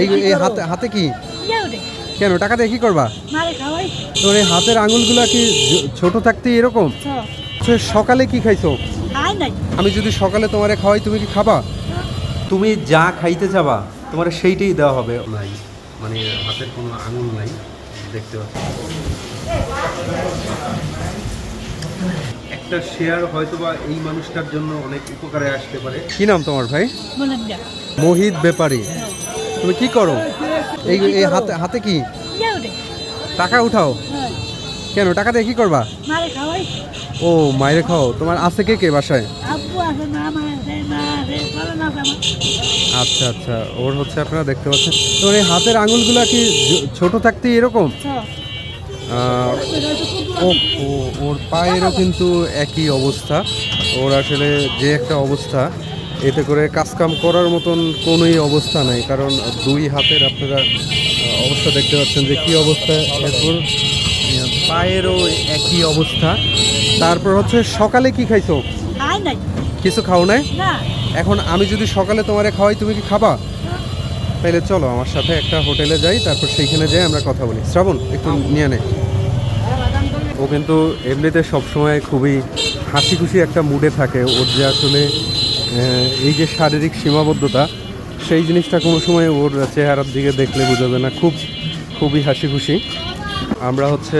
এই এই হাতে হাতে কি? কেন টাকা দিয়ে কি করবা? তোর এই হাতের আঙুলগুলো কি ছোট থাকতে এরকম? সকালে কি খাইছো? আমি যদি সকালে তোমারে খাওয়াই তুমি কি খাবা? তুমি যা খাইতে যাবা তোমার সেইটাই দেওয়া হবে। নাই মানে হাতের কোনো আঙুল নাই দেখতে পাচ্ছি। একটা শেয়ার হয়তো বা এই মানুষটার জন্য অনেক উপকারে আসতে পারে। কি নাম তোমার ভাই? মোহিত ব্যাপারী। তুমি কি করো? এই এই হাতে হাতে কি? টাকা উঠাও। হ্যাঁ। কেন? টাকা দিয়ে কি করবা? ও মায়ের খাও তোমার আছে কে কে বাসায়? আচ্ছা আচ্ছা। ওর হচ্ছে আপনারা দেখতে পাচ্ছেন। তোর এই হাতের আঙুলগুলো কি ছোট থাকতে এরকম? ও ও ওর পায়েরও কিন্তু একই অবস্থা। ওর আসলে যে একটা অবস্থা। এতে করে কাজকাম করার মতন কোনোই অবস্থা নাই কারণ দুই হাতের আপনারা অবস্থা দেখতে পাচ্ছেন যে কী অবস্থা এরপর? পায়েরও একই অবস্থা। তারপর হচ্ছে সকালে কি খাইছো? কিছু খাও নাই? এখন আমি যদি সকালে তোমারে খাওয়াই তুমি কি খাবা? তাহলে চলো আমার সাথে একটা হোটেলে যাই তারপর সেইখানে যাই আমরা কথা বলি। শ্রাবণ একটু নিয়ে নে। ও কিন্তু এমনিতে সবসময় খুবই হাসি খুশি একটা মুডে থাকে ওর যে আসলে এই যে শারীরিক সীমাবদ্ধতা, সেই জিনিসটা কোনো সময় ওর চেহারার দিকে দেখলে বোঝাবে না। খুব, খুবই হাসি খুশি আমরা হচ্ছে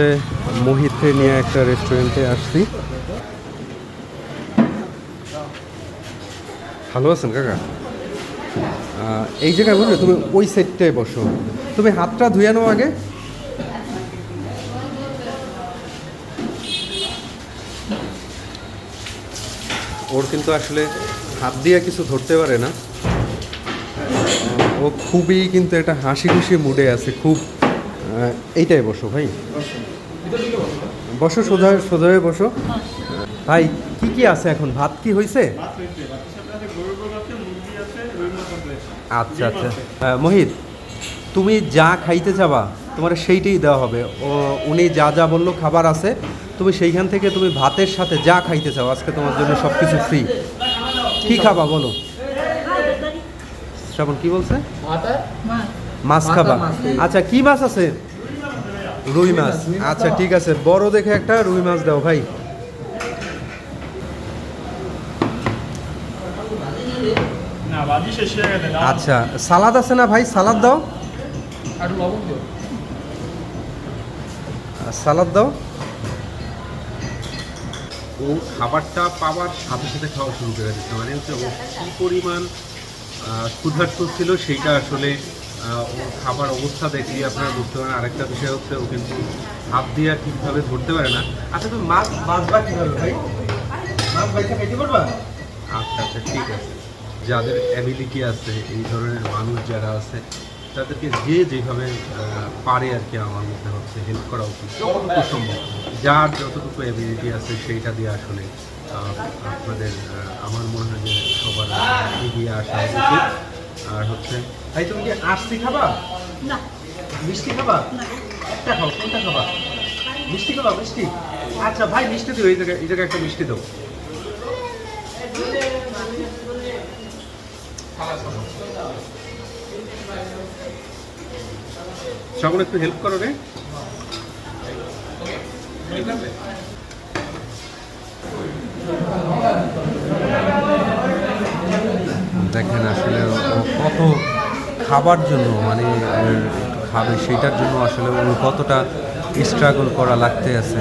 মোহিতকে নিয়ে একটা রেস্টুরেন্টে আসছি। ভালো আছেন কাকা? এই জায়গায় বুঝলে তুমি ওই সাইডটায় বসো। তুমি হাতটা ধুয়ে নাও আগে। ওর কিন্তু আসলে হাত দিয়ে কিছু ধরতে পারে না। ও খুবই কিন্তু একটা হাসি খুশি মুডে আছে, খুব এইটাই বসো ভাই। বসো, সোজা সোজা হয়ে বসো। ভাই, কি কি আছে এখন? ভাত কি হয়েছে আচ্ছা আচ্ছা। মোহিত, তুমি যা খাইতে যাবা তোমার সেইটাই দেওয়া হবে। ও, উনি যা যা বলল, খাবার আছে। তুমি সেইখান থেকে তুমি ভাতের সাথে যা খাইতে চাও, আজকে তোমার জন্য সব কিছু ফ্রি কি খাবা বলো। শ্রাবণ কি বলছে? মাছ। খাবা? আচ্ছা কি মাছ আছে? রুই মাছ। আচ্ছা ঠিক আছে। বড় দেখে একটা রুই মাছ দাও ভাই। না বাজি শেষ হয়ে গেছে দাও। আচ্ছা সালাদ আছে না ভাই? সালাদ দাও। আর লবণ দিও। সালাদ দাও। ও খাবারটা পাওয়ার সাথে সাথে খাওয়া শুরু করে দিচ্ছে। মানে হচ্ছে ও কী পরিমাণ ক্ষুধার্ত ছিল সেইটা আসলে ওর খাবার অবস্থা দেখি আপনারা বুঝতে পারেন। আরেকটা বিষয় হচ্ছে ও কিন্তু হাত দিয়ে ঠিকভাবে ধরতে পারে না। আচ্ছা তুমি মাছ বাঁচবা কীভাবে ভাই? মাছ বাইসা খাইতে পারবা? আচ্ছা আচ্ছা ঠিক আছে। যাদের অ্যাবিলিটি আছে, এই ধরনের মানুষ যারা আছে তাদেরকে যে যেভাবে পারে আর কি আমার মধ্যে হচ্ছে হেল্প করা উচিত যতটুকু সম্ভব যার যতটুকু অ্যাবিলিটি আছে সেইটা দিয়ে আসলে আপনাদের আমার মনে হয় যে সবার এগিয়ে আসা উচিত। আর হচ্ছে ভাই তুমি কি আরসি খাবা? না। মিষ্টি খাবা? একটা খাও কোনটা খাবা? মিষ্টি খাবা মিষ্টি? আচ্ছা ভাই মিষ্টি দিও এই জায়গায় এই জায়গায় একটা মিষ্টি দাও। শ্রাবণ, একটু হেল্প করো রে। দেখেন আসলে কত খাবার জন্য মানে খাবে সেটার জন্য আসলে কতটা স্ট্রাগল করা লাগতে আছে।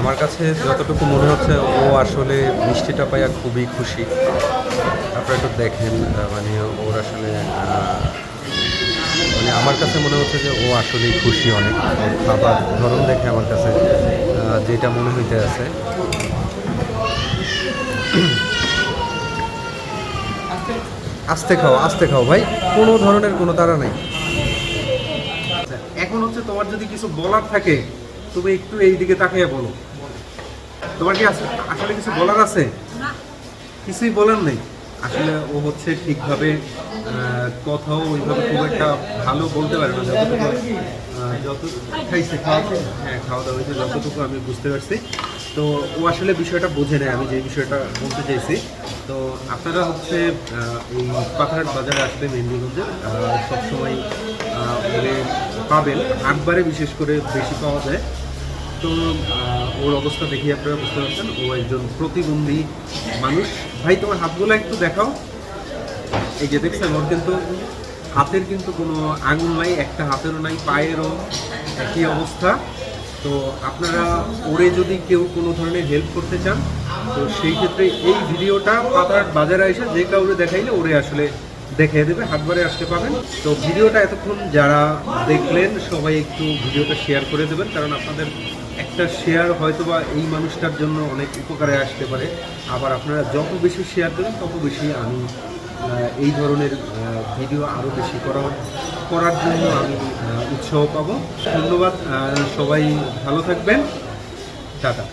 আমার কাছে যতটুকু মনে হচ্ছে, ও আসলে মিষ্টিটা পাইয়া খুবই খুশি। আপনারা একটু দেখেন মানে ওর আসলে মানে আমার কাছে মনে হচ্ছে যে ও আসলেই খুশি অনেক। খাবার ধরন দেখে আমার কাছে যেটা মনে হইতে আছে। আস্তে খাও আস্তে খাও ভাই। কোনো ধরনের কোনো তারা নাই। এখন হচ্ছে তোমার যদি কিছু বলার থাকে, তুমি একটু এই দিকে তাকিয়ে বলো। তোমার কি আসলে কিছু বলার আছে? কিছুই বলার নেই। আসলে ও হচ্ছে ঠিকভাবে কথাও ওইভাবে খুব একটা ভালো বলতে পারে না। যতটুকু যত খাইছে খাওয়া হ্যাঁ খাওয়া দাওয়া হয়েছে যতটুকু আমি বুঝতে পারছি। তো ও আসলে বিষয়টা বোঝে নেয় আমি যে বিষয়টা বলতে চাইছি। তো আপনারা হচ্ছে এই পাথারহাট বাজারে আসলে মেহেন্দিগঞ্জে সবসময় ওদের পাবেন। হাটবারে বিশেষ করে বেশি পাওয়া যায়। তো ওর অবস্থা দেখি আপনারা, বুঝতে পারছেন? ও একজন প্রতিবন্ধী মানুষ। ভাই, তোমার হাতগুলো একটু দেখাও। এই যে দেখছেন, ওর কিন্তু হাতের কিন্তু কোনো আঙুল নাই, একটা হাতেরও নাই, পায়েরও একই অবস্থা। তো আপনারা ওরে যদি কেউ কোনো ধরনের হেল্প করতে চান, তো সেই ক্ষেত্রে এই ভিডিওটা পাতার বাজারে এসে যে কাউরে দেখাইলে ওরে আসলে দেখিয়ে দেবে হাটবারে আসতে পাবেন তো ভিডিওটা এতক্ষণ যারা দেখলেন, সবাই একটু ভিডিওটা শেয়ার করে দেবেন, কারণ আপনাদের একটা শেয়ার হয়তো বা এই মানুষটার জন্য অনেক উপকারে আসতে পারে। আবার আপনারা যত বেশি শেয়ার দেবেন, তত বেশি আমি এই ধরনের ভিডিও আরও বেশি করা, করার জন্য আমি উৎসাহ পাব। ধন্যবাদ সবাই ভালো থাকবেন। টাটা।